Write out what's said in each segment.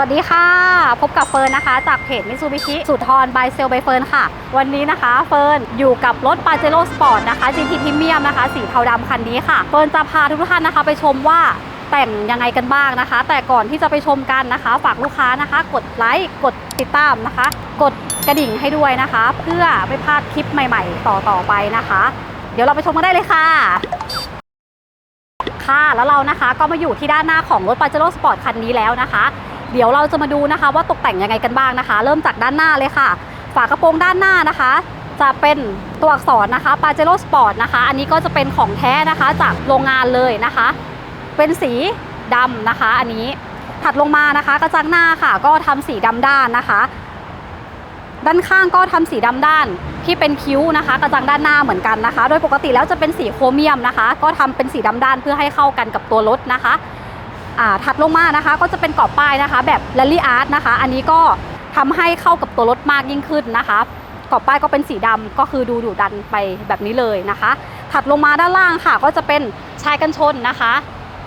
สวัสดีค่ะ พบกับเฟิร์นนะคะ จากเพจมิซูบิชิสุทรบายเซลใบเฟิร์นค่ะ วันนี้นะคะเฟิร์นอยู่กับรถปาเจโร่สปอร์ตนะคะ GT Premium นะคะ สีเทาดำคันนี้ค่ะ เฟิร์นจะพาทุกท่านนะคะ ไปชมว่าแต่งยังไงกันบ้างนะคะ แต่ก่อนที่จะไปชมกันนะคะ ฝากลูกค้านะคะ กดไลค์กดติดตามนะคะ กดกระดิ่งให้ด้วยนะคะ เพื่อไม่พลาดคลิปใหม่ ๆ ต่อๆไปนะคะ เดี๋ยวเราไปชมกันได้เลยค่ะค่ะแล้วเรานะคะก็มาอยู่ที่ด้านหน้าของรถ Pajero Sport คันนี้แล้วนะคะ เดี๋ยวเราจะมาดูนะคะ ว่าตกแต่งยังไงกันบ้างนะคะ เริ่มจากด้านหน้าเลยค่ะ ฝากระโปรงด้านหน้านะคะ จะเป็นตัวอักษรนะคะ Pajero Sport นะคะ อันนี้ก็จะเป็นของแท้นะคะ จากโรงงานเลยนะคะ เป็นสีดำนะคะ อันนี้ถัดลงมานะคะ กระจังหน้าค่ะ ก็ทำสีดำด้านนะคะ ด้านข้างก็ทำสีดำด้านที่เป็นคิ้วนะคะ กระจังด้านหน้าเหมือนกันนะคะ โดยปกติแล้วจะเป็นสีโครเมียมนะคะ ก็ทำเป็นสีดำด้านเพื่อให้เข้ากันกับตัวรถนะคะ ถัดลงมานะคะ ก็จะเป็นกรอบป้ายนะคะ แบบแรลลี่อาร์ตนะคะ อันนี้ก็ทำให้เข้ากับตัวรถมากยิ่งขึ้นนะคะกรอบป้ายก็เป็นสีดำก็คือดูดุดันไปแบบนี้เลยนะคะ ถัดลงมาด้านล่างค่ะ ก็จะเป็นชายกันชนนะคะ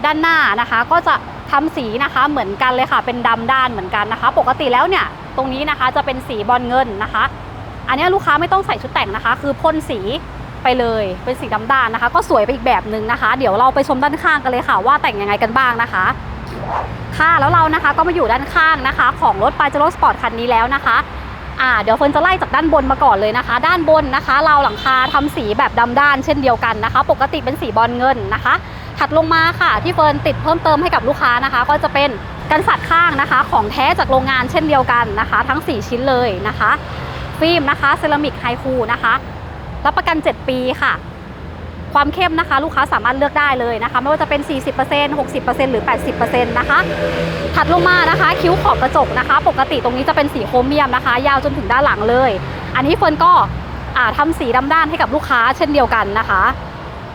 ด้านหน้านะคะ ก็จะทำสีนะคะเหมือนกันเลยค่ะ เป็นดำด้านเหมือนกันนะคะ ปกติแล้วเนี่ยตรงนี้นะคะจะเป็นสีบอลเงินนะคะ อันนี้ลูกค้าไม่ต้องใส่ชุดแต่งนะคะ คือพ่นสี ไปเลยเป็นสีดำด้านนะคะ ก็สวยไปอีกแบบหนึ่งนะคะ เดี๋ยวเราไปชมด้านข้างกันเลยค่ะ ว่าแต่งยังไงกันบ้างนะคะ ค่ะแล้วเรานะคะก็มาอยู่ด้านข้างนะคะ ของรถ Pajero Sport คันนี้แล้วนะคะอ่าเดี๋ยวเฟิร์นจะไล่จากด้านบนมาก่อนเลยนะคะ ด้านบนนะคะเราวหลังคาทำสีแบบดำด้านเช่นเดียวกันนะคะ ปกติเป็นสีบอลเงินนะคะ ถัดลงมาค่ะที่เฟิร์นติดเพิ่มเติมให้กับลูกค้านะคะ ก็จะเป็นกันสัดข้างนะคะ ของแท้จากโรงงานเช่นเดียวกันนะคะ ทั้ง 4 ชิ้นเลยนะคะ ฟิล์มนะคะเซรามิกไฮคูนะคะ รับประกัน 7 ปีค่ะ ความเข้มนะคะ ลูกค้าสามารถเลือกได้เลยนะคะ ไม่ว่าจะเป็น 40% 60%หรือ 80%นะคะ ถัดลงมานะคะ คิ้วขอบกระจกนะคะ ปกติตรงนี้จะเป็นสีโครเมียมนะคะ ยาวจนถึงด้านหลังเลย อันนี้เฟิร์นก็อ่าทำสีดำด้านให้กับลูกค้าเช่นเดียวกันนะคะ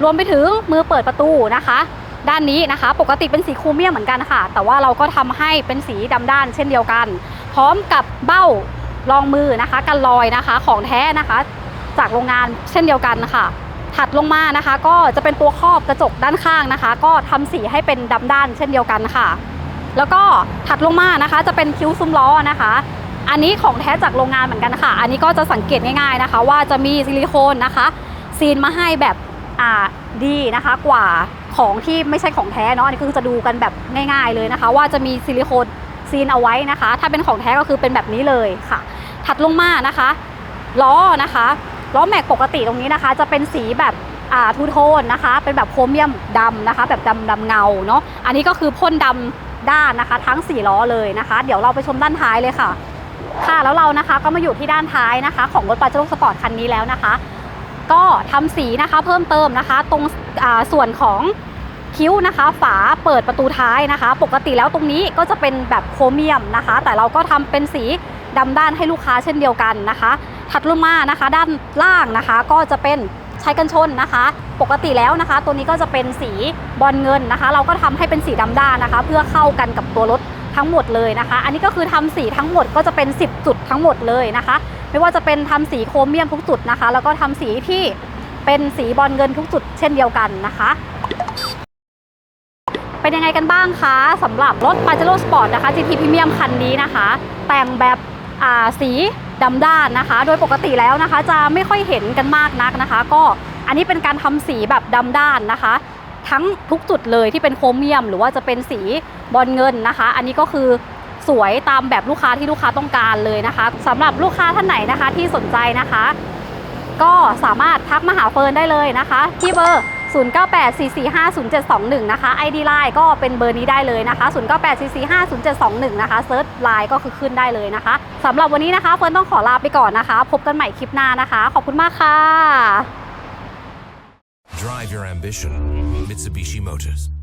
รวมไปถึงมือเปิดประตูนะคะ ด้านนี้นะคะ ปกติเป็นสีโครเมียมเหมือนกันค่ะ แต่ว่าเราก็ทำให้เป็นสีดำด้านเช่นเดียวกัน พร้อมกับเบ้ารองมือนะคะ กันรอยนะคะ ของแท้นะคะ จากโรงงานเช่นเดียวกันค่ะ ถัดลงมานะคะ ก็จะเป็นตัวครอบกระจกด้านข้างนะคะ ก็ทำสีให้เป็นดำด้านเช่นเดียวกันค่ะ แล้วก็ถัดลงมานะคะ จะเป็นคิ้วซุ้มล้อนะคะ อันนี้ของแท้จากโรงงานเหมือนกันค่ะ อันนี้ก็จะสังเกตง่ายๆนะคะ ว่าจะมีซิลิโคนนะคะ ซีนมาให้แบบอ่าดีนะคะกว่าของที่ไม่ใช่ของแท้เนาะอันนี้คือจะดูกันแบบง่ายๆเลยนะคะ ว่าจะมีซิลิโคนซีนเอาไว้นะคะ ถ้าเป็นของแท้ก็คือเป็นแบบนี้เลยค่ะ ถัดลงมานะคะล้อนะคะ ล้อแม็กปกติตรงนี้นะคะ จะเป็นสีแบบอ่าทูโทนนะคะ เป็นแบบโครเมียมดำนะคะ แบบดำดำเงาเนาะอันนี้ก็คือพ่นดำด้านนะคะ ทั้ง4ล้อเลยนะคะ เดี๋ยวเราไปชมด้านท้ายเลยค่ะ ค่ะแล้วเรานะคะก็มาอยู่ที่ด้านท้ายนะคะ ของรถปาเจโร่สปอร์ตคันนี้แล้วนะคะ ก็ทำสีนะคะเพิ่มเติมนะคะ ตรงอ่าส่วนของคิ้วนะคะ ฝาเปิดประตูท้ายนะคะ ปกติแล้วตรงนี้ก็จะเป็นแบบโครเมียมนะคะ แต่เราก็ทำเป็นสี ดำด้านให้ลูกค้าเช่นเดียวกันนะคะถัดลงมานะคะ ด้านล่างนะคะก็จะเป็นใช้กันชนนะคะ ปกติแล้วนะคะ ตัวนี้ก็จะเป็นสีบอลเงินนะคะ เราก็ทำให้เป็นสีดำด้านนะคะ เพื่อเข้ากันกับตัวรถทั้งหมดเลยนะคะ อันนี้ก็คือทำสีทั้งหมดก็จะเป็น 10 จุดทั้งหมดเลยนะคะ ไม่ว่าจะเป็นทำสีโครเมียมทุกจุดนะคะ แล้วก็ทำสีที่เป็นสีบอลเงินทุกจุดเช่นเดียวกันนะคะเป็นยังไงกันบ้างคะสำหรับรถ Pajero Sport นะคะ GT Premium คันนี้นะคะ แต่งแบบ สีดำด้านนะคะ โดยปกติแล้วนะคะ จะไม่ค่อยเห็นกันมากนักนะคะ ก็อันนี้เป็นการทำสีแบบดำด้านนะคะ ทั้งทุกจุดเลยที่เป็นโครเมียม หรือว่าจะเป็นสีบอลเงินนะคะ อันนี้ก็คือสวยตามแบบลูกค้าที่ลูกค้าต้องการเลยนะคะสำหรับลูกค้าท่านไหนนะคะที่สนใจนะคะ ก็สามารถทักมาหาเฟิร์นได้เลยนะคะ ที่เบอร์ 0984450721 นะคะ ID Line ก็เป็นเบอร์นี้ได้เลยนะคะ 0984450721 นะคะเซิร์ชไลน์ก็คือขึ้นได้เลยนะคะสำหรับวันนี้นะคะเฟิร์นต้องขอลาไปก่อนนะคะ พบกันใหม่คลิปหน้านะคะ ขอบคุณมากค่ะ Drive your ambition. Mitsubishi Motors.